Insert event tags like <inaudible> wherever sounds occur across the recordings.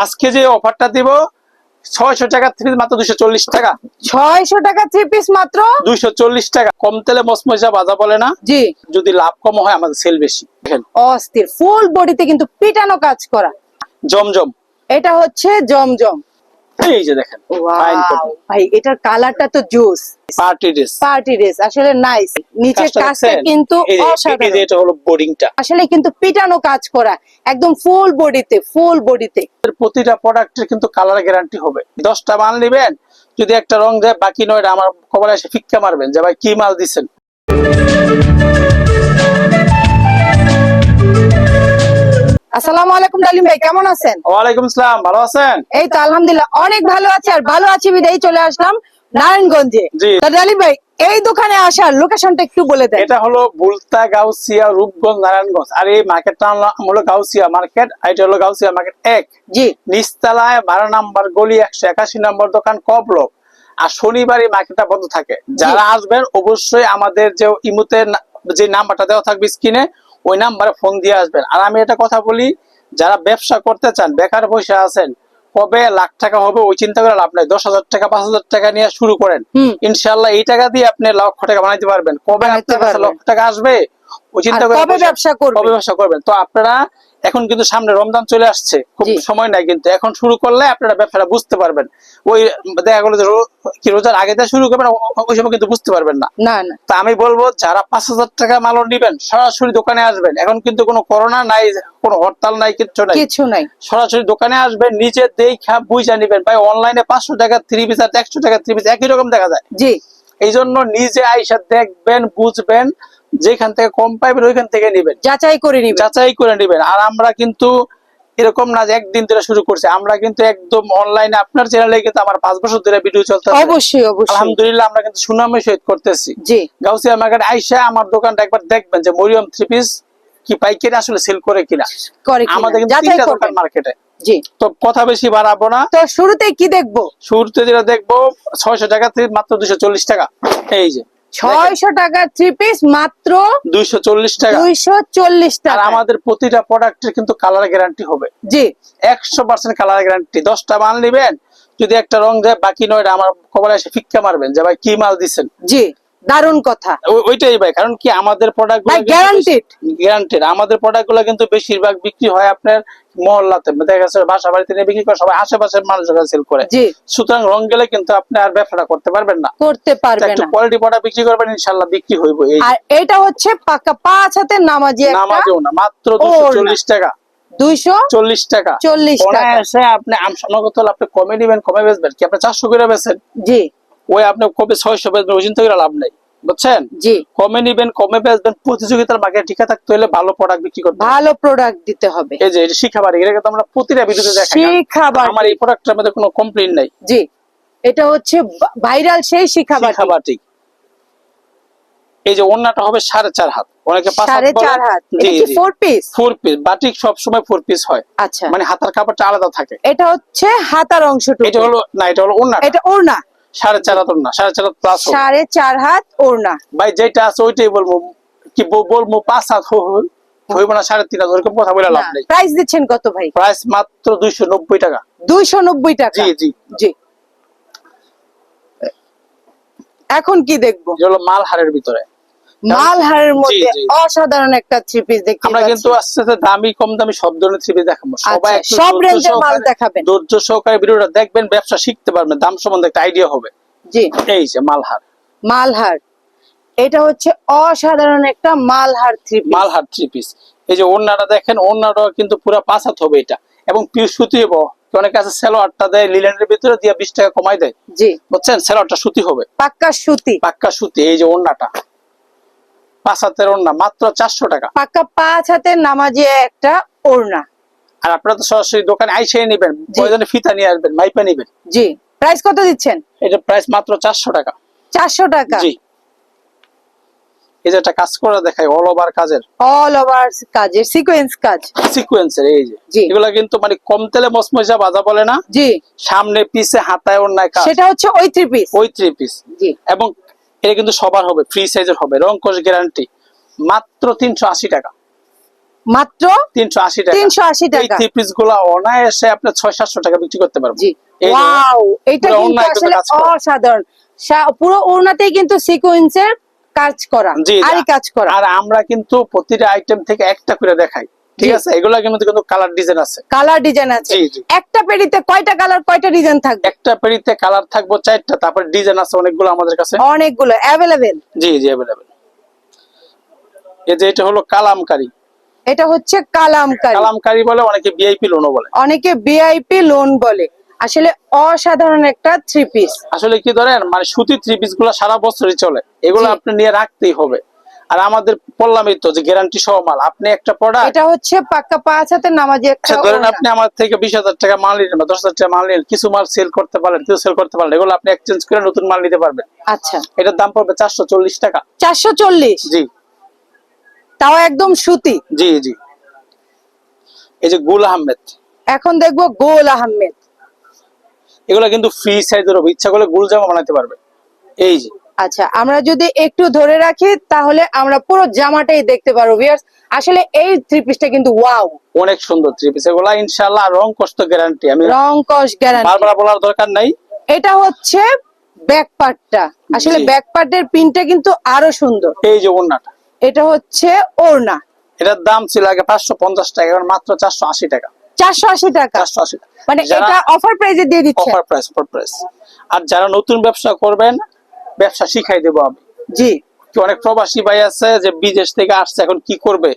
আজকে যে অফারটা দিব ছয়শো টাকা থ্রি মাত্র দুইশো চল্লিশ টাকা। ছয়শো টাকা থ্রি পিস মাত্র? দুইশো চল্লিশ টাকা। কম তেলে মসমসা বাজা বলে না। জি। যদি লাভ কম হয় আমাদের সেল বেশি। দেখেন। অস্থির। ফুল বডিতে কিন্তু পিটানো কাজ করা। জমজম। এটা হচ্ছে জমজম। এই যে দেখেন ভাই এটার কালারটা তো juice party dress party dress আসলে নাইস নিচের কাজটা কিন্তু অসাধারণ। এটা হলো বোর্ডিংটা আসলে কিন্তু পিটানো কাজ করা একদম ফুল বডিতে ফুল বডিতে প্রতিটা প্রোডাক্টের কিন্তু কালার গ্যারান্টি হবে। দশটা মাল নিবেন যদি একটা রং দেয় বাকি নয়টা আমার কবলে এসে ফিক্কা মারবেন যে ভাই কি মাল দিচ্ছেন আসসালামু আলাইকুম ডালিম ভাই কেমন আছেন? ওয়ালাইকুম আসসালাম ভালো আছেন? এই তো আলহামদুলিল্লাহ অনেক ভালো আছি আর ভালো আছি বিদায় চলে আসলাম নারায়ণগঞ্জে। ডালিম ভাই এই দোকানে আসার লোকেশনটা একটু বলে দেন। এটা হলো বুলতা গাউসিয়া রূপগঞ্জ নারায়ণগঞ্জ। আর এই মার্কেটটা হলো গাউসিয়া মার্কেট এটা হলো গাউসিয়া মার্কেট এক। জি। বারো নাম্বার গলি একশো একাশি নম্বর দোকান আর শনিবার এই মার্কেটটা বন্ধ থাকে। যারা আসবেন অবশ্যই আমাদের যে ইমুতে যে নাম্বারটা দেওয়া থাকবে স্ক্রিনে ওই নাম্বারে ফোন দিয়ে আসবেন। আর আমি এটা কথা বলি যারা ব্যবসা করতে চান বেকার বসে আছেন কবে লাখ টাকা হবে ওই চিন্তা করে লাভ নাই। দশ হাজার টাকা পাঁচ হাজার টাকা নিয়ে শুরু করেন। ইনশাল্লাহ এই টাকা দিয়ে আপনি লক্ষ টাকা বানাইতে পারবেন। কবে বানাইতে আপনার কাছে লক্ষ টাকা আসবে ওই চিন্তা করে ব্যবসা করবেন? ব্যবসা করবেন? তো আপনারা এখন কিন্তু সামনে রমজান চলে আসছে। খুব সময় নাই কিন্তু এখন শুরু করলে আপনারা ব্যবসাটা বুঝতে পারবেন। ওই দেখা গেলো যে কি রোজার আগে দিয়ে শুরু করবেন ওই সময় কিন্তু বুঝতে পারবেন না। না তা আমি বলব যারা পাঁচ হাজার টাকা মালও নিবেন সরাসরি দোকানে আসবেন। এখন কিন্তু কোনো করোনা নাই কোনো হরতাল নাই কিচ্ছু নাই। কিছু নাই। সরাসরি দোকানে আসবেন নিজে দেখা বুঝা নিবেন। ভাই অনলাইনে পাঁচশো টাকা থ্রি পিস আর একশো টাকা থ্রি পিস একই রকম দেখা যায়। জি। এই জন্য নিজে আইসা দেখবেন বুঝবেন যেখান থেকে কম পাইবেন ওইখান থেকে নিবেন। যাচাই করে নিবেন। যাচাই করে নেবেন। আর আমরা কিন্তু এরকম না যে একদিন ধরে শুরু করছি। আমরা কিন্তু একদম অনলাইনে আপনার চ্যানেলে কিন্তু আমার পাঁচ বছর ধরে ভিডিও চলতে অবশ্যই অবশ্যই। আলহামদুলিল্লাহ আমরা কিন্তু সুনামের সহিত করতেছি। জি। গাউসিয়া মার্কেট আইসা আমার দোকানটা একবার দেখবেন যে মরিয়ম থ্রি পিস কি পাইকারি আসলে সেল করে কিনা। করে আমাদের কিন্তু তিনটা দোকান মার্কেটে জি। তো কথা বেশি বাড়াবো না। তো শুরুতে কি দেখব? শুরুতে যেটা দেখব ছয়শো টাকা থেকে মাত্র দুশো চল্লিশ টাকা। এই যে। ছয়শো টাকা থ্রি পিস মাত্র দুইশো চল্লিশ টাকা। দুইশো চল্লিশ টাকা। আমাদের প্রতিটা প্রোডাক্টের কিন্তু কালার গ্যারান্টি হবে। জি। একশো পার্সেন্ট কালার গ্যারান্টি। দশটা মাল নিবেন যদি একটা রং যায় বাকি নয় আমার কবলে এসে ফিক্কা মারবেন যে ভাই কি মাল দিচ্ছেন জি। দারুণ কথা। ওইটাই ভাই কারণ কি আমাদের প্রোডাক্ট ভাই guaranteed। গ্যারান্টেড আমাদের প্রোডাক্টগুলো কিন্তু বেশিরভাগ বিক্রি হয় আপনার মহল্লাতে। দেখা গেছে বাসা বাড়িতে নিয়ে বিক্রি করে সবাই আশেপাশের মানুষের কাছে সেল করে সুতরাং রং গেলে কিন্তু আপনি আর ব্যবসাটা করতে পারবেন না। করতে তো পারবে একটু কোয়ালিটি প্রোডাক্ট বিক্রি করবেন ইনশাল্লাহ বিক্রি হইব এই। আর এটা হচ্ছে পাকা পাঁচ হাতের নামাজি একটা। নামাজেও না মাত্র দুশো ওড়না। চল্লিশ টাকা। দুইশো চল্লিশ টাকা। চল্লিশ টাকা। আপনি আমসনগত আপনি কমে নিবেন কমে বেচবেন। কি আপনি চারশো করে বেচেন? জি। ওই আপনি কবে ছয়শো বেচবেন চিন্তা করে লাভ নেই। বুঝছেন? জি। কমে নিবেন কমে বেচবেন প্রতিযোগিতার মার্কেটে টিকে থাকতে হলে ভালো প্রোডাক্ট বিক্রি করতে ভালো প্রোডাক্ট দিতে হবে। এই যে এটা শিক্ষা বাড়ি এটা আমরা প্রতিটা ভিডিওতে দেখাই। শিখাবার। আমার এই প্রোডাক্টের মধ্যে কোনো কমপ্লেন নাই। জি। এটা হচ্ছে ভাইরাল সেই শিখাবার এই যে ওন্নাটা হবে সাড়ে চার হাত। অনেকে পাঁচ হাত চার হাত। ফোর পিস ফোর পিস বাটিক সব সময় ফোর পিস হয়। আচ্ছা। মানে হাতার কাপড়টা আলাদা থাকে। এটা হচ্ছে হাতার অংশটুকু। এটা হলো না এটা হলো ওন্না এটা ওড়না। সাড়ে চার হাত ওড়না সাড়ে চার হাত প্লাস সাড়ে চার হাত ওড়না। ভাই যেটা আছে ওইটাই বলব। কি বলব পাঁচ হাত হই- হই- হইব না সাড়ে তিন হাত ওরকম কথা বলে লাভ নেই। প্রাইস দিচ্ছেন কত ভাই? প্রাইস মাত্র দুইশো নব্বই টাকা। দুইশো নব্বই টাকা? জি জি। জি। এখন কি দেখব? মাল হারের ভিতরে। মালহারের মধ্যে অসাধারণ একটা থ্রি পিস দেখতে আমরা কিন্তু আস্তে আস্তে দামি কম দামি সব ধরনের থ্রি দেখাবো। সবাই আচ্ছা, সব রেঞ্জের মাল দেখাবেন। ধৈর্য সহকারে ভিডিওটা দেখবেন ব্যবসা শিখতে পারবেন দাম সম্বন্ধে একটা আইডিয়া হবে। জি। এই যে মালহার। মালহার। এটা হচ্ছে অসাধারণ একটা Malhar three piece Malhar three piece এই যে ওড়নাটা দেখেন ওড়নাটা কিন্তু পুরো পাঁচ হাত হবে এটা। এবং সুতি হব। অনেক আছে সেলোয়ারটা দেয় লিলেনের ভিতরে দিয়ে বিশ টাকা কমাই দেয়। জি। বুঝছেন? সেলোয়ারটা সুতি হবে। পাক্কা সুতি। পাক্কা সুতি এই যে ওড়নাটা। পাঁচ হাতের ওড়না মাত্র চারশো টাকা। পাক্কা পাঁচ হাতের নামাজে একটা ওড়না। আর আপনারা তো সরাসরি দোকানে আইসে নিবেন। প্রয়োজনে ফিতা নিয়ে আসবেন মাইপা নিবেন। জি প্রাইস কত দিচ্ছেন? এটা প্রাইস মাত্র চারশো টাকা। চারশো টাকা। জি। এই যে একটা কাজ করে দেখাই অল ওভার কাজের। অল ওভার কাজের সিকোয়েন্স কাজ। সিকুয়েন্সের এই যে। এগুলা কিন্তু মানে কম তেলে মসমসা বাজা বলে না। জি। সামনে পিছে হাতায় অন্যায় কাজ। সেটা হচ্ছে ওই থ্রি পিস ওই থ্রি পিস জি। এবং এটা কিন্তু সবার হবে ফ্রি সাইজের হবে রং কোশ গ্যারান্টি মাত্র তিনশো আশি টাকা। মাত্র তিনশো আশি টাকা। তিনশো আশি টাকা। থ্রি পিসগুলো অনায়াসে আপনার ছয় সাতশো টাকা বিক্রি করতে পারব জি। এই যে ওয়াও এটা পুরো কিন্তু আসলে অসাধারণ। পুরো ওড়নাতেই কিন্তু সিকোয়েন্সের কাজ করা জি। কাজ করা। আর আমরা কিন্তু প্রতিটা আইটেম থেকে একটা করে দেখাই। ঠিক আছে? এগুলো কিন্তু কিন্তু কালার ডিজাইন আছে। কালার ডিজাইন আছে। জি, জি। একটা পেড়িতে কয়টা কালার কয়টা ডিজাইন থাকবে? একটা পেরিতে কালার থাকব চারটা তারপর ডিজাইন আছে অনেকগুলো আমাদের কাছে। অনেকগুলো অ্যাভেলেবেল জি জি অ্যাভেলেবেল এই যে এটা হলো কালামকারি। এটা হচ্ছে কালামকারি। কালামকারি বলে অনেকে ভিআইপি লোনও বলে। অনেকে বিআইপি লোন বলে। আসলে অসাধারণ একটা থ্রি পিস আসলে কি ধরেন মানে সুতি থ্রি পিসগুলো সারা বছরই চলে। এগুলো। আপনি নিয়ে রাখতেই হবে। আর আমাদের বললামই তো যে গ্যারান্টি সহ মাল। আপনি একটা প্রোডাক্ট এটা হচ্ছে পাক্কা পাঁচ হাতে নামাজি একটা আচ্ছা ধরেন আপনি আমার থেকে বিশ হাজার টাকা মাল নিলেন বা দশ হাজার টাকা মাল নিলেন কিছু মাল সেল করতে পারেন কিছু সেল করতে পারেন এগুলো আপনি এক্সচেঞ্জ করে নতুন মাল নিতে পারবেন। আচ্ছা। এটার দাম পড়বে চারশো চল্লিশ টাকা। চারশো চল্লিশ? জি। তাও একদম সুতি? জি জি। এই যে গুল আহমেদ। এখন দেখব গোল আহমেদ। এগুলো কিন্তু ফ্রি সাইজের হবে। ইচ্ছা করলে গুল জামা বানাতে পারবে। এই যে। আচ্ছা আমরা যদি একটু ধরে রাখি তাহলে আমরা পুরো জামাটাই দেখতে পারব ভিউয়ার্স আসলে এই থ্রি পিসটা কিন্তু ওয়াও অনেক সুন্দর থ্রি পিস এগুলা ইনশাল্লাহ রং কষ্ট গ্যারান্টি আমি রং কস গ্যারান্টি বারবার বলার দরকার নাই। এটা হচ্ছে ব্যাক পার্টটা আসলে ব্যাক পার্টের পিনটা কিন্তু আরও সুন্দর। এই যে ওড়নাটা। এটা হচ্ছে ওড়না। এটার দাম ছিল আগে পাঁচশো পঞ্চাশ টাকা এখন মাত্র চারশো আশি টাকা। চারশো আশি টাকা। চারশো আশি টাকা। মানে এটা অফার প্রাইজে দিয়ে দিচ্ছে। অফার প্রাইস অফার প্রাইস আর যারা নতুন ব্যবসা করবেন ব্যবসা শিখাই দেবো আমি। জি। অনেক প্রবাসী ভাই আছে যে বিদেশ থেকে আসছে এখন কি করবে?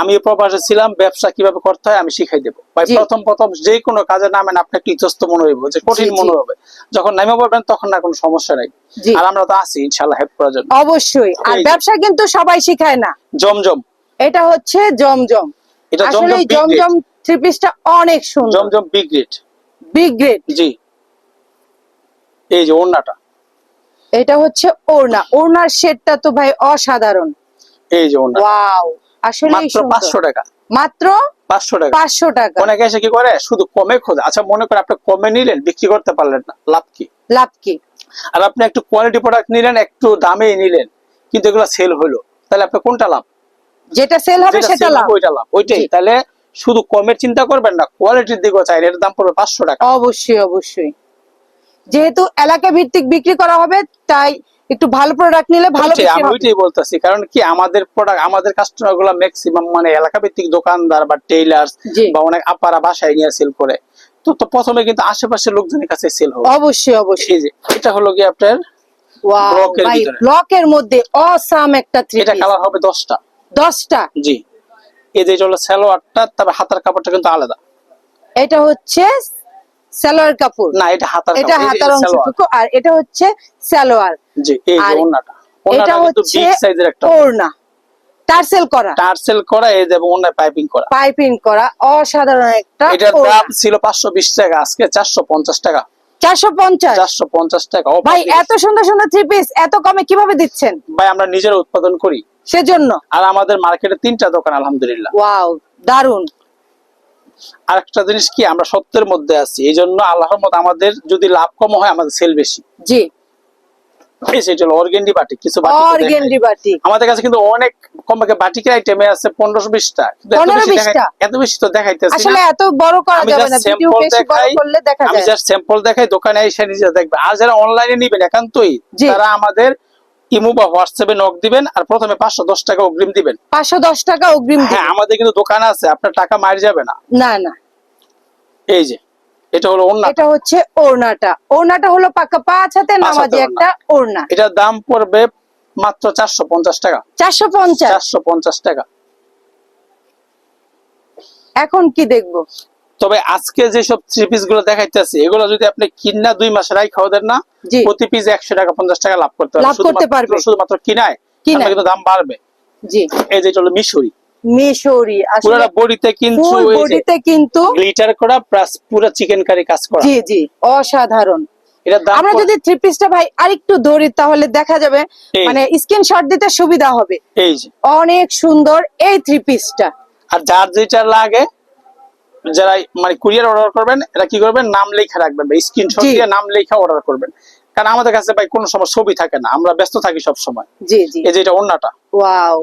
আমি প্রবাসে ছিলাম ব্যবসা কীভাবে করতে হয় আমি শিখাই দেবো। ভাই প্রথম প্রথম যে কোনো কাজে নামেন আপনি একটু ইতস্ত মনে হইব যে কঠিন। মনে হবে। যখন নামে পড়বেন তখন না কোনো সমস্যা নাই। আর আমরা তো আছি ইনশাল্লাহ হেল্প করার জন্য। অবশ্যই। আর ব্যবসা কিন্তু সবাই শিখায় না। জমজম। এটা হচ্ছে জমজম। এটা আসলে জমজম জমজম থ্রি পিসটা অনেক সুন্দর। জমজম বিগ গ্রেড জি। এই যে ওড়নাটা। এটা হচ্ছে ওড়না। ওড়নার শেডটা তো ভাই অসাধারণ। এই যে ওড়না। ওয়াও। আসলে মাত্র পাঁচশো টাকা। মাত্র পাঁচশো টাকা। পাঁচশো টাকা। অনেকে এসে কি করে? শুধু কমে খোঁজে। আচ্ছা মনে করে আপনি কমে নিলেন বিক্রি করতে পারলেন না। লাভ কি? লাভ কি? আর আপনি একটু কোয়ালিটি প্রোডাক্ট নিলেন একটু দামে নিলেন কিন্তু এগুলো সেল হলো। তাহলে আপনি কোনটা লাভ? যেটা সেল হবে সেটা লাভ। ওইটা লাভ। ওইটাই। তাহলে শুধু কমের চিন্তা করবেন না কোয়ালিটির দিকেও চাই এর দাম পড়বে পাঁচশো টাকা। অবশ্যই অবশ্যই। যেহেতু এলাকা ভিত্তিক বিক্রি করা হবে তাই একটু ভালো প্রোডাক্ট নিলে ভালো আমি ওইটাই বলতেছি কারণ কি আমাদের প্রোডাক্ট আমাদের কাস্টমারগুলো ম্যাক্সিমাম মানে এলাকা ভিত্তিক দোকানদার বা টেইলার্স বা অনেক আপারা বাসায় নিয়ে সেল করে। তো তো প্রথমে কিন্তু আশেপাশের লোকজনের কাছে সেল হবে। অবশ্যই অবশ্যই। এটা হলো কি আপনার ব্লকের ভাই ভিতরে। ব্লকের মধ্যে অসাম একটা থ্রি এটা কালার হবে দশটা। দশটা? জি। এই যে হলো সালোয়ারটা তবে হাতার কাপড়টা কিন্তু আলাদা। এটা হচ্ছে সালোয়ার কাপড়। না এটা হাতার এটা হাতার অংশটুকু আর এটা হচ্ছে সালোয়ার। জি এই ওন্নাটা এটা হচ্ছে বিগ সাইজের একটা ওড়না। টার্সেল করা। টার্সেল করা এই এবং পাইপিং করা। পাইপিং করা অসাধারণ একটা এটার দাম ছিল পাঁচশো বিশ টাকা আজকে চারশো পঞ্চাশ টাকা। ভাই এত সুন্দর সুন্দর থ্রি পিস এত কমে কীভাবে দিচ্ছেন? ভাই আমরা নিজেরা উৎপাদন করি। সেজন্য। আর আমাদের মার্কেটে তিনটা দোকান আলহামদুলিল্লাহ। ওয়াও দারুণ আর একটা জিনিস কি আমরা সত্যের মধ্যে আছি। এই জন্য আল্লাহর মত আমাদের যদি লাভ কম হয় আমাদের সেল বেশি। জি। সেটা হলো অর্গেন্ডি বাটি কিছু বাটি অর্গেন্ডি বাটি। আমাদের কাছে কিন্তু অনেক কম বাটিকের আইটেমে আছে পনেরোশো বিশটা। কিন্তু এত 15 বেশি 20 দেখাই- টা? এত বেশি তো দেখাইতেছি আসলে এত বড় করা যাবে না ভিডিও বেশি বড় করলে দেখা আমি জাস্ট স্যাম্পল দেখাই দোকানে এসে নিজে দেখবে। আর যারা অনলাইনে নিবেন একান্তই জি। তারা আমাদের ইমো বা হোয়াটসঅ্যাপে নক দিবেন আর প্রথমে পাঁচশো দশ টাকা অগ্রিম দিবেন। পাঁচশো দশ টাকা অগ্রিম হ্যাঁ আমাদের কিন্তু দোকান আছে আপনার টাকা মার যাবে না। না না। এই যে এটা হলো অন্য এটা হচ্ছে ওড়নাটা। ওড়নাটা হলো পাকা পাঁচ হাতে পাঁচ নামাজি একটা ওড়না। এটার দাম পড়বে মাত্র চারশো পঞ্চাশ টাকা। চারশো পঞ্চাশ। চারশো পঞ্চাশ টাকা। এখন কি দেখব? তবে আজকে যেসব থ্রি পিসগুলো দেখাইতেছি এগুলো যদি আপনি কিনা দুই মাস রাই খাওয়া দেন না প্রতি পিস একশো টাকা পঞ্চাশ টাকা লাভ করতে পারবে লাভ করতে শুধুমাত্র- পারবে। শুধুমাত্র কিনায় কিনায়। তাহলে কিন্তু দাম বাড়বে। জি। এই যে এটা হলো মিশরি। মিশরি আসলে বডিতে কিন্তু ফুল এই যে বডিতে কিন্তু গ্লিটার করা প্লাস পুরো চিকেন কারি কাজ করা। জি জি অসাধারণ। দাম আমরা যদি থ্রি পিসটা ভাই আরেকটু ধরি তাহলে দেখা যাবে এই। মানে স্ক্রিনশট দিতে সুবিধা হবে। এই যে। অনেক সুন্দর এই থ্রি পিসটা আর যার যেটা লাগে যারা মানে কুরিয়ার অর্ডার করবেন এরা কি করবেন? নাম লেখা রাখবেন বা স্ক্রিনশট দিয়ে নাম লেখা অর্ডার করবেন। কারণ আমাদের কাছে ভাই কোনো সময় ছবি থাকে না আমরা ব্যস্ত থাকি সব সময় জি জি। এই যে এটা অন্যটা ওয়াও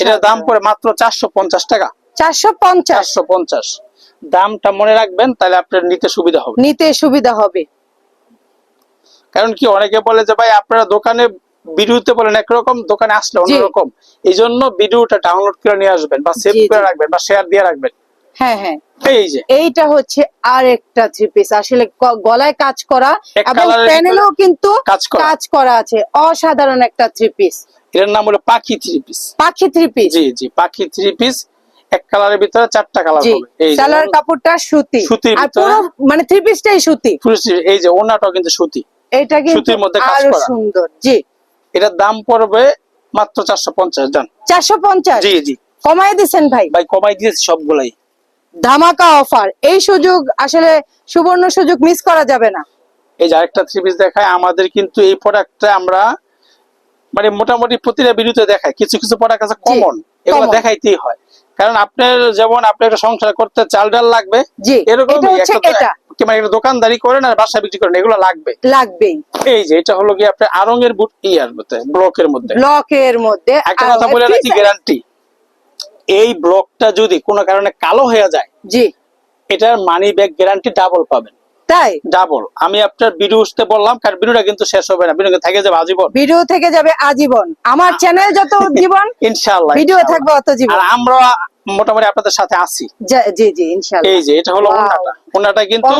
এটার দাম পড়ে মাত্র চারশো পঞ্চাশ টাকা। চারশো পঞ্চাশ। চারশো পঞ্চাশ। দামটা মনে রাখবেন তাহলে আপনার নিতে সুবিধা হবে। নিতে সুবিধা হবে। কারণ কি অনেকে বলে যে ভাই আপনারা দোকানে ভিডিওতে বলেন একরকম দোকানে আসলে অন্যরকম। এই জন্য ভিডিওটা ডাউনলোড করে নিয়ে আসবেন বা সেভ। করে রাখবেন বা শেয়ার দিয়ে রাখবেন। হ্যাঁ হ্যাঁ। এই যে। এইটা হচ্ছে আর একটা থ্রি পিস আসলে গলায় কাজ করা এবং প্যানেলও কিন্তু কাজ করা। আছে। অসাধারণ একটা থ্রি পিস এর নাম হলো পাখি থ্রি পিস পাখি থ্রি পিস জি জি পাখি থ্রি পিস এক কালারের ভিতরে চারটা কালার হবে। এই সালোয়ার কাপড়টা সুতি। সুতির আর পুরো মানে থ্রি পিসটাই সুতি। এই যে ওনাটাও কিন্তু সুতি। এটা কিন্তু সুতির মধ্যে কাজ করা। সুন্দর। জি। এটার দাম পড়বে মাত্র চারশো পঞ্চাশ জান। চারশো পঞ্চাশ? জি জি। কমায় দিচ্ছেন ভাই? ভাই কমাই দিয়েছি সবগুলাই। ধামাকা অফার। এই সুযোগ আসলে সুবর্ণ সুযোগ মিস করা যাবে না। এই যে আরেকটা থ্রি পিস দেখায় আমাদের কিন্তু এই প্রোডাক্টটা আমরা মানে মোটামুটি প্রতিটা ভিডিওতে দেখাই কিছু কিছু প্রোডাক্ট আছে কমন এগুলো দেখাইতেই হয়। কারণ আপনার যেমন আপনি একটা সংসার করতে চাল ডাল লাগবে এরকম মানে দোকানদারি করেন আর বাসা বিক্রি করেন এগুলো লাগবে। লাগবেই। এই যে এটা হলো কি আপনার আরং এর বুট ইয়ার মধ্যে ব্লকের মধ্যে। ব্লকের মধ্যে। একটা কথা বলে রাখি গ্যারান্টি এই ব্লকটা যদি কোনো কারণে কালো হয়ে যায় জি। এটার মানি ব্যাগ গ্যারান্টি ডাবল পাবেন। তাই? ডাবল আমি আপনার ভিডিওতে বললাম কারণ ভিডিওটা কিন্তু শেষ হবে না। ভিডিও থাকে যাবে আজীবন। ভিডিও থেকে যাবে আজীবন। আমার চ্যানেল যত <laughs> জীবন ইনশাআল্লাহ ভিডিও থাকবে অত জীবন। আর আমরা মোটামুটি আপনাদের সাথে আছি। জি জি ইনশাআল্লাহ। এই যে এটা হলো Wow. ওনাটা। ওনাটা কিন্তু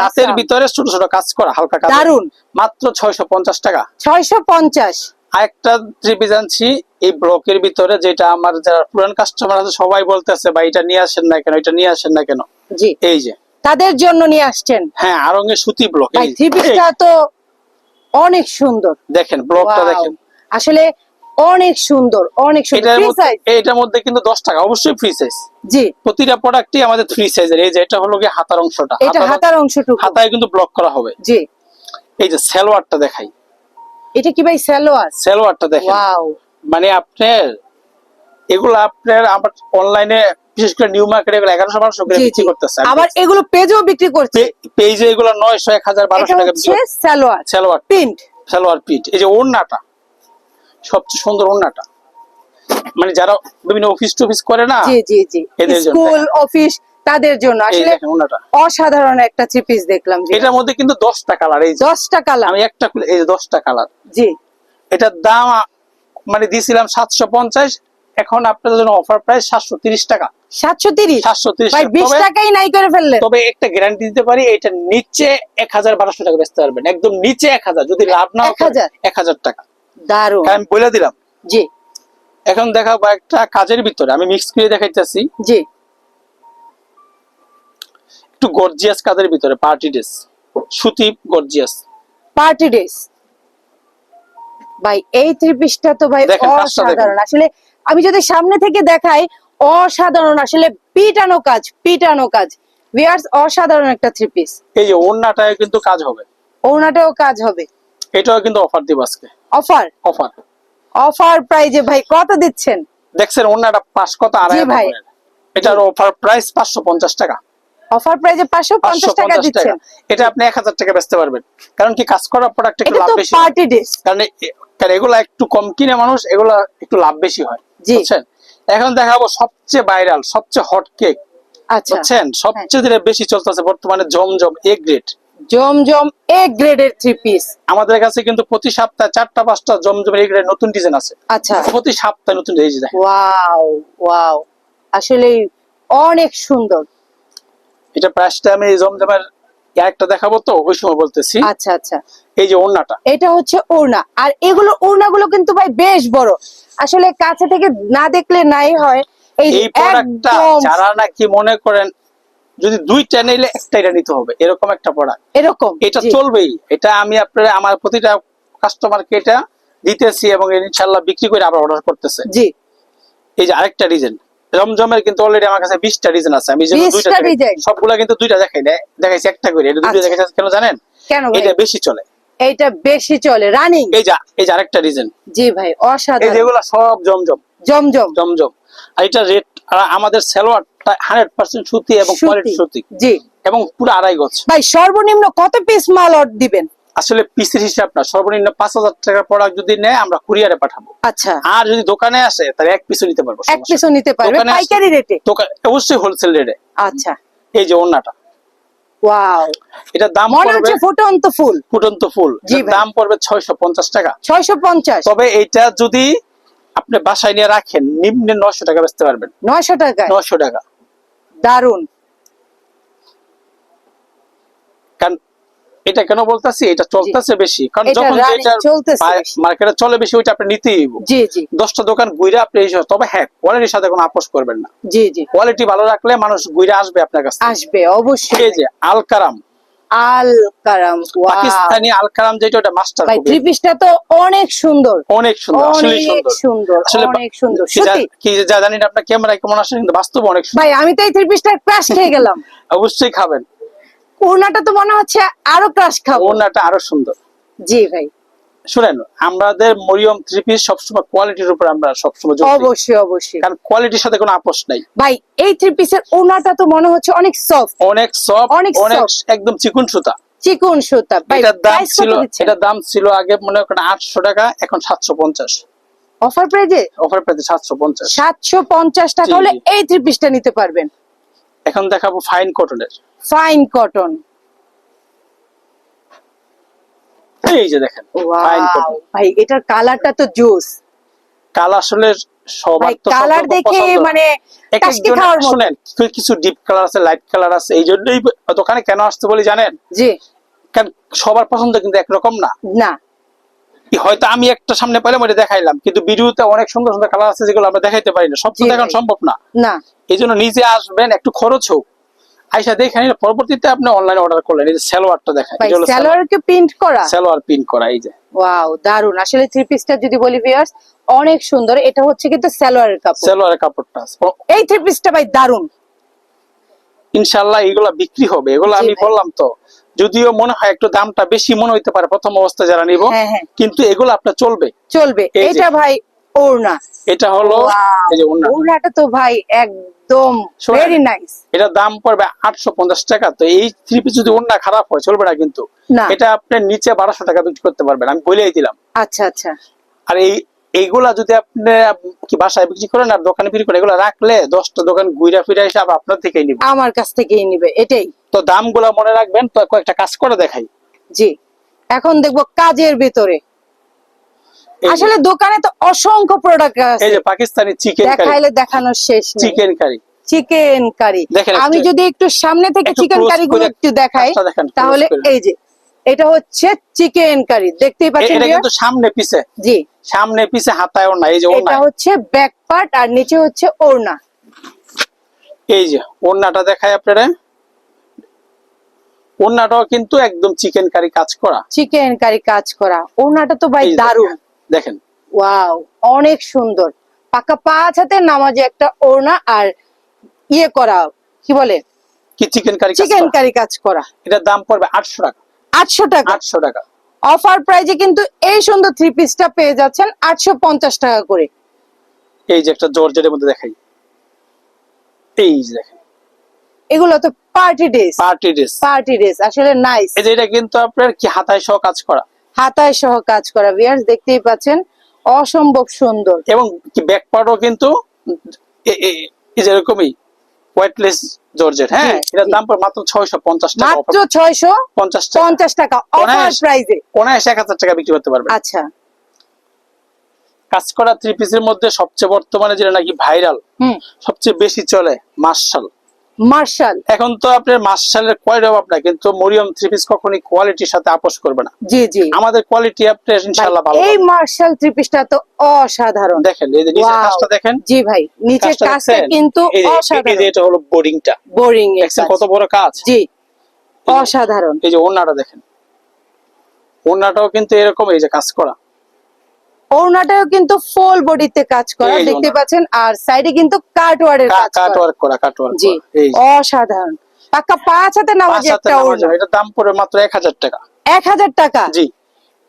তাঁতের ভিতরে ছোট ছোট কাজ করা হালকা কাজ। দারুণ মাত্র ছয়শো পঞ্চাশ টাকা। ছয়শো পঞ্চাশ। আরেকটা থ্রি আনছি এই ব্লকের ভিতরে যেটা আমার যারা পুরান কাস্টমার আছে সবাই বলতেছে ভাই এটা নিয়ে আসেন না কেন? এটা নিয়ে আসেন না কেন? জি। এই যে। তাদের জন্য নিয়ে আসছেন? হ্যাঁ আরঙ্গে সুতি ব্লক। ভাই থ্রি পিসটা তো অনেক সুন্দর। দেখেন ব্লকটা দেখেন। আসলে অনেক সুন্দর অনেক সুন্দর। এটার মধ্যে কিন্তু দশ টাকা অবশ্যই ফ্রি সাইজ জি। প্রতিটা প্রোডাক্টই আমাদের থ্রি সাইজের এই যে এটা হলো কি হাতার অংশটা। এটা হাতার- হাতার অংশটুকু। হাতায় কিন্তু ব্লক করা হবে। জি। এই যে সালোয়ারটা দেখাই। এটা কি ভাই সালোয়ার? সালোয়ারটা দেখেন। ওয়াও। মানে আপনার এগুলো আপনার আমার অনলাইনে বিশেষ করে নিউ মার্কেট এগুলো এগারোশো বারোশো করে বিক্রি করতেছে। আবার এগুলো পেজও বিক্রি করছে। পেজে এগুলো নয়শো এক হাজার বারোশো টাকা বিক্রি সালোয়ার। সালোয়ার। প্রিন্ট। সালোয়ার পিট এই যে ওড়নাটা সবচেয়ে সুন্দর ওড়নাটা। মানে যারা বিভিন্ন অফিস টফিস করে না জি জি জি। স্কুল অফিস তাদের জন্য। আসলে অসাধারণ একটা থ্রি পিস দেখলাম এটার মধ্যে কিন্তু দশটা কালার এই দশটা কালার। আমি একটা এই দশটা কালার। জি। এটার দাম মানে দিছিলাম সাতশো পঞ্চাশ এখন আপনাদের জন্য অফার প্রাইস সাতশো তিরিশ টাকা। সাতশো তিরিশ? সাতশো তিরিশ। বিশ টাকাই নাই করে ফেললেন। তবে একটা গ্যারান্টি দিতে পারি এটা নিচে এক হাজার বারোশো টাকা বেচতে পারবেন। একদম নিচে এক হাজার যদি লাভ না এক হাজার? এক হাজার টাকা। হ্যাঁ, আমি বলে দিলাম। জি। এখন দেখাবো একটা কাজের ভিতরে আমি মিক্স করে দেখাইতেছি। জি। একটু গর্জিয়াস কাজের ভিতরে? পার্টি ড্রেস সুতি গর্জিয়াস পার্টি ড্রেস ভাই এই থ্রি পিসটা তো ভাই। অসাধারণ। আসলে আমি যদি সামনে থেকে দেখাই অসাধারণ। আসলে পিটানো কাজ পিটানো কাজ। ভিয়ার্স অসাধারণ একটা থ্রি পিস এই যে ওড়নাটায় কিন্তু কাজ হবে। ওনাটাও কাজ হবে। এটাও কিন্তু অফার দিব আজকে। অফার অফার অফার প্রাইজে ভাই কত দিচ্ছেন? দেখছেন ওড়নাটা পাঁচ কত? আড়াই ভাই। এটার অফার প্রাইস পাঁচশো পঞ্চাশ টাকা। অফার প্রাইজে পাঁচশো পাঁচশো পঞ্চাশ টাকা পঞ্চাশ টাকা। দিচ্ছেন এটা আপনি এক হাজার টাকা বেচতে পারবেন। কারণ কি কাজ করার প্রোডাক্ট একটু লাভ বেশি। পার্টি ড্রেস কারণ কারণ এগুলা একটু কম কিনে মানুষ এগুলা একটু লাভ বেশি হয়। বুঝছেন? এখন দেখাবো সবচেয়ে ভাইরাল সবচেয়ে হট কেক আচ্ছা। বুঝছেন? সবচেয়ে যেটা বেশি চলতেছে বর্তমানে জমজম এ গ্রেড জমজম এ গ্রেডের থ্রি পিস আমাদের কাছে কিন্তু প্রতি সপ্তাহে চারটা পাঁচটা জমজমের এ গ্রেড নতুন ডিজাইন আছে। আচ্ছা। প্রতি সপ্তাহে নতুন ডিজাইন ওয়াও ওয়াও আসলে অনেক সুন্দর। এটা প্রাইসটা আমি জমজমের একটা দেখাবো তো ওই সময় বলতেছি। আচ্ছা আচ্ছা। এই যে ওড়নাটা। এটা হচ্ছে ওড়না। আর এগুলো ওড়নাগুলো কিন্তু ভাই বেশ বড়। আসলে কাছে থেকে না দেখলে নাই হয়। এই প্রোডাক্টটা যারা নাকি মনে করেন যদি দুইটা নিলে একটা এটা নিতে হবে। এরকম একটা প্রোডাক্ট এরকম এটা চলবেই। এটা আমি আপনার আমার প্রতিটা কাস্টমারকে এটা দিতেছি এবং ইনশাল্লাহ বিক্রি করে আবার অর্ডার করতেছে। জি। এই যে আরেকটা ডিজাইন জমজমের কিন্তু অলরেডি আমার কাছে বিশটা ডিজাইন আছে। আমি দুইটা সবগুলা কিন্তু দুইটা দেখাই না দেখাইছি একটা করে। এটা দুইটা আচ্ছা। দেখাইছি কেন জানেন? কেন এটা বেশি চলে। এইটা বেশি চলে। রানিং এই যে এই যে আরেকটা ডিজাইন জি ভাই অসাধারণ। এই যেগুলা সব জমজম। জমজম। জমজম। আর এটা রেট আমাদের সালোয়ারটা হান্ড্রেড পার্সেন্ট সুতি এবং কোয়ালিটি সুতি। জি। এবং পুরো আড়াই গজ। ভাই সর্বনিম্ন কত পিস মাল অর্ডার দিবেন? আসলে পিসের হিসাব না সর্বনিম্ন পাঁচ হাজার টাকার প্রোডাক্ট যদি নেয় আমরা কুরিয়ারে পাঠাবো। আচ্ছা। আর যদি দোকানে আসে তাহলে এক পিসও নিতে পারব এক পিসও নিতে পারবে পাইকারি রেটে অবশ্যই হোলসেল রেটে আচ্ছা। এই যে ওন্নাটা ওয়াও। এটা দাম পড়বে ফুটন্ত ফুল। ফুটন্ত ফুল। দাম পড়বে ছয়শো পঞ্চাশ টাকা। ছয়শো পঞ্চাশ। তবে এইটা যদি আপনি বাসায় নিয়ে রাখেন নিম্নে নশো টাকা বেচতে পারবেন। নয়শো টাকায়? নশো টাকা। দারুণ কারণ এটা কেন বলতেছি? এটা চলতেছে বেশি। কারণ যখন যেটা মার্কেটে চলে বেশি ওইটা আপনি নিতেই জি জি। দশটা দোকান ঘুরে আপনি এই তবে হ্যাঁ কোয়ালিটির সাথে কোনো আপোষ করবেন না। জি জি। কোয়ালিটি ভালো রাখলে মানুষ ঘুরে আসবে আপনার কাছে আসবে অবশ্যই। এই যে আলকারাম আল কারাম যেটা ওটা মাস্টার ভাই থ্রি পিসটা তো অনেক সুন্দর। অনেক সুন্দর আসলে অনেক সুন্দর। সুন্দর আসলে অনেক সুন্দর। কি সত্যি? কি যা জানি না আপনার ক্যামেরায় কেমন আসে কিন্তু বাস্তব অনেক সুন্দর। ভাই আমি তো এই থ্রি পিসটার ক্রাশ খেয়ে গেলাম। <laughs> অবশ্যই খাবেন। ওড়নাটা তো মনে হচ্ছে আরও ক্রাশ খাব। ওনাটা আরও সুন্দর। জি ভাই। শুনেন আমাদের মরিয়ম থ্রি পিস সবসময় কোয়ালিটির উপর আমরা সবসময় জোর দিই। অবশ্যই অবশ্যই। কারণ কোয়ালিটির সাথে কোনো আপোষ নাই। ভাই এই থ্রি পিসের ওড়নাটা তো মনে হচ্ছে অনেক সফট অনেক সফট অনেক একদম চিকুন সুতা। চিকন সুতা। ভাই এটার দাম ছিল এটার দাম ছিল আগে মনে করেন আটশো টাকা এখন সাতশো পঞ্চাশ। অফার প্রাইজে অফার পেতে সাতশো পঞ্চাশ। সাতশো পঞ্চাশ টাকা হলে এই থ্রি পিসটা নিতে পারবেন। এখন দেখাবো ফাইন কটনের ফাইন কটন এই যে দেখেন ফাইন কটন ভাই এটার কালারটা তো জুস। কাল আসলে সবার তো কালার দেখে মানে টাসকি খাওয়ার মতো। শুনেন কিছু- ডিপ কালার আছে লাইট কালার আছে এই জন্যই দোকানে কেন আসতে বলি জানেন? জি। কারণ সবার পছন্দ কিন্তু একরকম না। না। হয়তো আমি একটা সামনে পেলাম ওটা দেখাইলাম কিন্তু ভিডিওতে অনেক সুন্দর সুন্দর কালার আছে যেগুলো আমরা দেখাইতে পারি না। সব তো দেখানো সম্ভব না। না। এই জন্য নিজে আসবেন একটু খরচ হোক। আইসা দেখে নিলে পরবর্তীতে আপনি অনলাইনে অর্ডার করলেন এই যে সালোয়ারটা দেখেন ভাই স্যালোয়ারকে প্রিন্ট করা? সালোয়ার পিন করা এই যে। ওয়াও দারুণ আসলে থ্রি পিসটা যদি বলি ভিউয়ার্স অনেক সুন্দর। এটা হচ্ছে কিন্তু সালোয়ারের কাপড়। সালোয়ারের কাপড়টা। এই থ্রি পিসটা ভাই দারুণ ইনশাল্লাহ এগুলা বিক্রি হবে। এগুলো আমি বললাম তো যদিও মনে হয় একটু দামটা বেশি মনে হইতে পারে প্রথম অবস্থা যারা নিব হ্যাঁ, হ্যাঁ। কিন্তু এগুলো আপনার চলবে। চলবে। এটা ভাই ওড়না। এটা হলো এই যে ওড়না। ওড়নাটা তো ভাই একদম ভেরি নাইস এটার দাম পড়বে আটশো পঞ্চাশ টাকা। তো এই থ্রি পিস যদি ওড়না খারাপ হয় চলবে না কিন্তু। এটা আপনি নিচে বারোশো টাকা বিক্রি করতে পারবেন আমি বলেই দিলাম। আচ্ছা আচ্ছা। আর এই এইগুলা যদি আপনি কি বাসায় বিক্রি করেন আর দোকানে বিক্রি করেন এগুলো রাখলে দশটা দোকান ঘুরে ফিরে এসে আপনার থেকেই নিব। আমার কাছ থেকেই নিবে এটাই। তো দামগুলা মনে রাখবেন তো কয়েকটা কাজ করে দেখাই। জি। এখন দেখব কাজের ভিতরে। আসলে দোকানে তো অসংখ্য প্রোডাক্ট আছে। এই যে পাকিস্তানি চিকেন কারি দেখাইলে দেখানোর শেষ নেই। চিকেন কারি চিকেন কারি আমি যদি একটু সামনে থেকে চিকেন কারি গুলো একটু দেখাই দেখেন, close তাহলে এই যে এটা হচ্ছে চিকেন কারি দেখতেই পাচ্ছেন এটা কিন্তু সামনে পিছে। জি। সামনে পিছে হাতায় না এই যে এটা হচ্ছে ব্যাক পার্ট আর নিচে হচ্ছে ওড়না। এই যে ওড়নাটা দেখায় আপনারা। ওড়নাটাও কিন্তু একদম চিকেন কারি কাজ করা। চিকেন কারি কাজ করা। ওড়নাটা তো ভাই দারুণ দেখেন। ওয়াও অনেক সুন্দর। পাকা পাঁচ হাতে নামাজে একটা ওড়না আর ইয়ে করা কি বলে? কি চিকেন কারি? চিকেন কারি কাজ করা। এটার দাম পড়বে আটশো টাকা। আটশো টাকা। আটশো টাকা। অফার প্রাইজে কিন্তু এই সুন্দর থ্রি পিসটা পেয়ে যাচ্ছেন আটশো পঞ্চাশ টাকা করে। এই যে একটা জর্জেটের মধ্যে দেখাই। এই যে দেখেন। এগুলো তো party dress party dress party dress আসলে নাইস এই যে এটা কিন্তু আপনার কি হাতায় সহ কাজ করা। হাতায় সহ কাজ করা ভিয়ার্স দেখতেই পাচ্ছেন অসম্ভব সুন্দর। এবং ব্যাক পার্টও কিন্তু এরকমই ওয়েটলেস জর্জেট হ্যাঁ? এটার দাম পড়ে মাত্র ছয়শো পঞ্চাশ টাকা মাত্র ছয়শো পঞ্চাশ টাকা। পঞ্চাশ টাকা অফার টাকা বিক্রি করতে পারবে। আচ্ছা। কাজ করা থ্রি পিসের মধ্যে সবচেয়ে বর্তমানে যেটা নাকি ভাইরাল হুম। সবচেয়ে বেশি চলে মার্শাল। মার্শাল। এখন তো আপনার মার্শালের অভাব না কিন্তু মরিয়ম থ্রি পিস কখনই কোয়ালিটির সাথে আপোষ করবে না। জি জি। আমাদের কোয়ালিটি আপনার ইনশাল্লাহ ভালো এই মার্শাল থ্রি পিসটা তো অসাধারণ। দেখেন এই যে নিচের কাজটা দেখেন। জি ভাই নিচের কাজটা কিন্তু অসাধারণ। এটা হলো বোর্ডিংটা বোরিং দেখছেন কত বড় কাজ? জি অসাধারণ। এই যে ওড়নাটা দেখেন। ওড়নাটাও কিন্তু এরকম এই যে কাজ করা। ওড়নাটাও কিন্তু ফুল বডিতে কাজ করা দেখতে পাচ্ছেন আর সাইডে কিন্তু কাটওয়ার্ডের কাজ করা। ওয়ার্ক করা কাট ওয়ার্ক জি অসাধারণ। পাক্কা পাঁচ হাতে নামাজে একটা ওড়না। এটার দাম পড়বে মাত্র এক হাজার টাকা। এক হাজার টাকা? জি।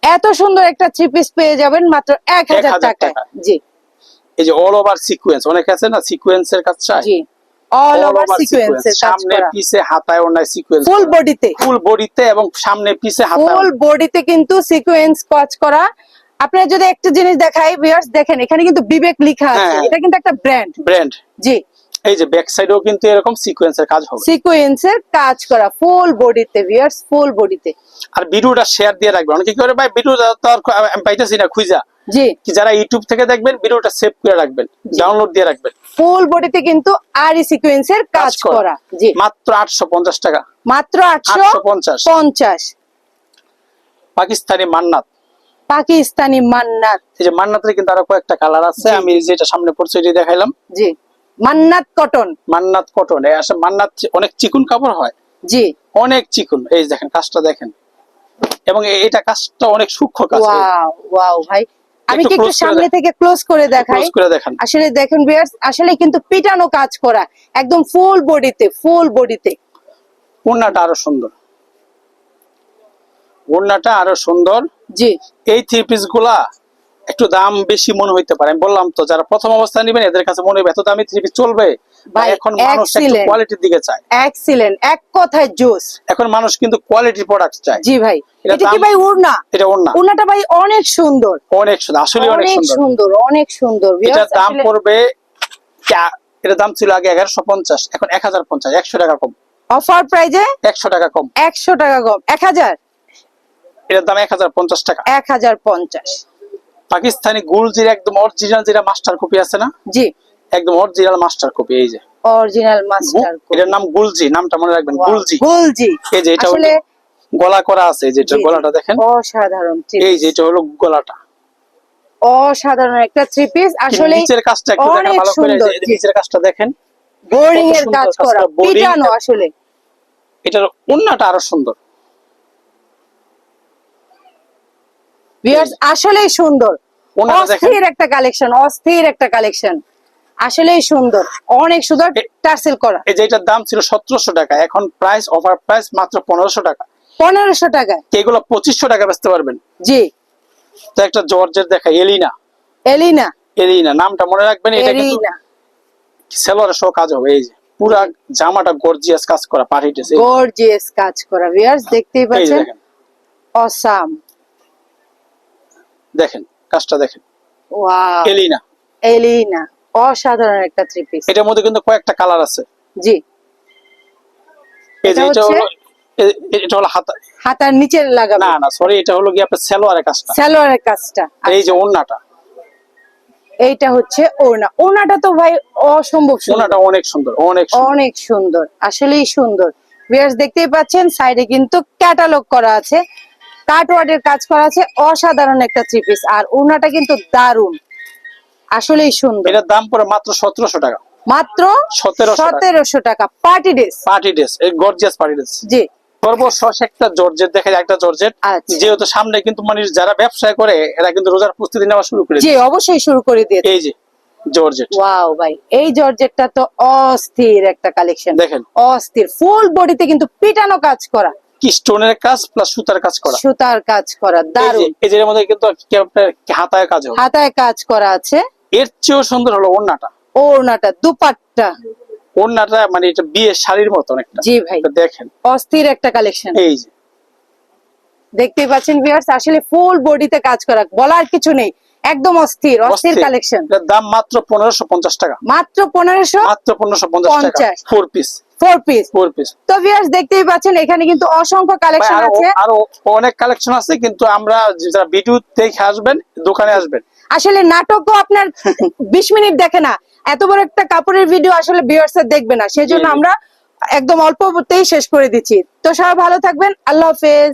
এত সুন্দর একটা থ্রি পিস পেয়ে যাবেন মাত্র 1000 টাকা। জি। এই যে অল ওভার সিকুয়েন্স অনেক আছে না সিকুয়েন্সের কাজ চাই জি। অল ওভার কাজ সামনে পিছে হাতায় ওনায় সিকোয়েন্স ফুল বডিতে ফুল বডিতে এবং সামনে পিছে হাতায় ফুল বডিতে কিন্তু সিকোয়েন্স কাজ করা। আপনারা যদি একটা জিনিস দেখাই ভিউয়ার্স দেখেন এখানে কিন্তু বিবেক লেখা আছে। হ্যাঁ। এটা কিন্তু একটা ব্র্যান্ড ব্র্যান্ড জি। এই যে ব্যাক সাইডেও কিন্তু এরকম সিকোয়েন্সের কাজ হবে। সিকোয়েন্সের কাজ করা ফুল বডিতে ভিউয়ার্স ফুল বডিতে আর ভিডিওটা শেয়ার দিয়ে রাখবেন অনেকে কি করে ভাই ভিডিওটা তো আর আমি পাইতেছি না খুঁজা। জি। কি যারা ইউটিউব থেকে দেখবেন ভিডিওটা সেভ করে রাখবেন ডাউনলোড দিয়ে রাখবেন। ফুল বডিতে কিন্তু আরি সিকোয়েন্সের কাজ করা। জি। মাত্র আটশো পঞ্চাশ টাকা। মাত্র আটশো আটশো পঞ্চাশ। পঞ্চাশ। পাকিস্তানি মান্নাত। পাকিস্তানি মান্নাত। এই যে মান্নাতের কিন্তু আরও কয়েকটা কালার আছে আমি যেটা সামনে পড়ছে এটি দেখাইলাম। জি। মান্নাত কটন মান্নাত কটন এই আসলে মান্নাত অনেক চিকুন কাপড় হয়। জি। অনেক চিকুন এই দেখেন কাজটা দেখেন। এবং এটা কাজটা অনেক সূক্ষ্ম কাজ। ওয়াও ওয়াও ভাই। আমি কি একটু সামনে থেকে ক্লোজ করে দেখাই? ক্লোজ করে দেখেন। আসলে দেখেন ভিউয়ার্স আসলে কিন্তু পিটানো কাজ করা একদম ফুল বডিতে ফুল বডিতে ওড়নাটা আরও সুন্দর। ওড়নাটা আরও সুন্দর। জি। এই থ্রি পিসগুলা একটু দাম বেশি মনে হইতে পারে। আমি বললাম তো যারা প্রথম অবস্থা নেবেন এদের কাছে মনে হবে এত দামি থ্রি পিস চলবে। এখন মানুষ একটু কোয়ালিটির দিকে চায়। এক্সিলেন্ট এক কথায় জোস এখন মানুষ কিন্তু কোয়ালিটির প্রোডাক্ট চায়। জি ভাই। এটা এটা কি ভাই ওড়না? এটা ওড়না। ওড়নাটা ভাই অনেক সুন্দর। অনেক সুন্দর আসলে অনেক সুন্দর। অনেক সুন্দর। Viewers, দাম পড়বে দাম ছিল আগে এগারোশো পঞ্চাশ এখন এক হাজার পঞ্চাশ একশো টাকা কম। অফার প্রাইজে একশো টাকা কম। একশো টাকা কম। এক হাজার? এটার দাম এক হাজার পঞ্চাশ টাকা। এক হাজার পঞ্চাশ। পাকিস্তানি গুলজির একদম অরিজিনাল যেটা মাস্টার কপি আছে না? জি। একদম অরিজিনাল মাস্টার কপি এই যে। অরিজিনাল মাস্টার এটার নাম গুলজি নামটা মনে রাখবেন গুলজি। গুলজি। এই যে এটা আসলে হলো গলা করা আছে যেটা গলাটা দেখেন। অসাধারণ এই যে এটা হলো গলাটা। অসাধারণ একটা থ্রি পিস আসলে নিচের কাজটা একটু দেখেন ভালো করে। নিচের কাজটা দেখেন। বোরিং এর কাজ করা। পিটানো আসলে। এটার ওন্নাটা আরও সুন্দর। ভিউয়ার্স আসলেই সুন্দর। অস্থির একটা কালেকশন অস্থির একটা কালেকশন আসলেই সুন্দর। অনেক সুন্দর টার্সেল করা। এই যে এটার দাম ছিল সতেরোশো টাকা এখন প্রাইস অফার প্রাইস মাত্র পনেরোশো টাকা। পনেরোশো টাকায়। এগুলো পঁচিশশো টাকা বেচতে পারবেন? জি। তো একটা জর্জের দেখা এলিনা। এলিনা। এলিনা নামটা মনে রাখবেন এটা কিন্তু এলিনা। সেলোয়ারের সহ কাজ হবে এই যে। পুরা জামাটা গর্জিয়াস কাজ করা পার্টি ড্রেস গর্জিয়াস কাজ করা ভিউয়ার্স দেখতেই পাচ্ছেন? অসাম দেখেন কাজটা দেখেন। এলিনা এলিনা অসাধারণ একটা থ্রি পিস এটার মধ্যে কিন্তু কয়েকটা কালার আছে। জি। এই যে এটা এটা হলো এ- এ- এটা হলো হাতা হাতার নিচে লাগাবে না না সরি এটা হলো কি আপনার সেলোয়ারের কাজটা। সালোয়ারের কাজটা। এই যে ওন্নাটা এইটা হচ্ছে ওড়না। ওড়নাটা তো ভাই অসম্ভব অনেক সুন্দর অনেক অনেক সুন্দর আসলেই সুন্দর। ভিউয়ার্স দেখতেই পাচ্ছেন সাইডে কিন্তু ক্যাটালগ করা আছে। কাটওয়ার্ডের কাজ করা আছে অসাধারণ একটা থ্রি পিস আর ওড়নাটা কিন্তু দারুণ আসলেই সুন্দর। এটার দাম পড়ে মাত্র সতেরোশো টাকা। মাত্র 1700 টাকা। সতেরোশো টাকা। পার্টি ড্রেস পার্টি ড্রেস এই গর্জিয়াস পার্টি ড্রেস জি। সর্বশেষ একটা জর্জেট দেখা যায় একটা জর্জেট। আচ্ছা। যেহেতু সামনে কিন্তু মানে যারা ব্যবসা করে এরা কিন্তু রোজার প্রস্তুতি নেওয়া শুরু করে জি অবশ্যই শুরু করে এই যে জর্জেট। ওয়াও ভাই এই জর্জেটটা তো অস্থির একটা কালেকশন দেখেন। অস্থির। ফুল বডিতে কিন্তু পিটানো কাজ করা। কি স্টোনের কাজ প্লাস সুতার কাজ করা? সুতার কাজ করা দারুণ এই যে এর মধ্যে কিন্তু আপনার হাতায় কাজ হাতায় কাজ করা আছে। এর চেয়েও সুন্দর হলো ওড়নাটা। ওড়নাটা দুপাট্টা। ওড়নাটা মানে এটা বিয়ের শাড়ির মতো অনেকটা। জি ভাই। দেখেন। অস্থির একটা কালেকশন এই যে। দেখতেই পাচ্ছেন ভিউয়ার্স আসলে ফুল বডিতে কাজ করা। বলার কিছু নেই। একদম অস্থির অস্থির। কালেকশন এটার দাম মাত্র পনেরোশো পঞ্চাশ টাকা। মাত্র পনেরোশো মাত্র পনেরোশো পঞ্চাশ টাকা। Four piece four piece four piece তো ভিউয়ার্স দেখতেই পাচ্ছেন এখানে কিন্তু অসংখ্য কালেকশন আছে। আরও অনেক কালেকশন আছে কিন্তু আমরা যারা ভিডিও দেখে আসবেন দোকানে আসবেন। আসলে নাটকও আপনার <laughs> বিশ মিনিট দেখে না। এত বড় একটা কাপড়ের ভিডিও আসলে ভিউয়ার্স দেখবে না। সেজন্য। আমরা একদম অল্পতেই শেষ করে দিচ্ছি। তো সবাই ভালো থাকবেন। আল্লাহ হাফেজ।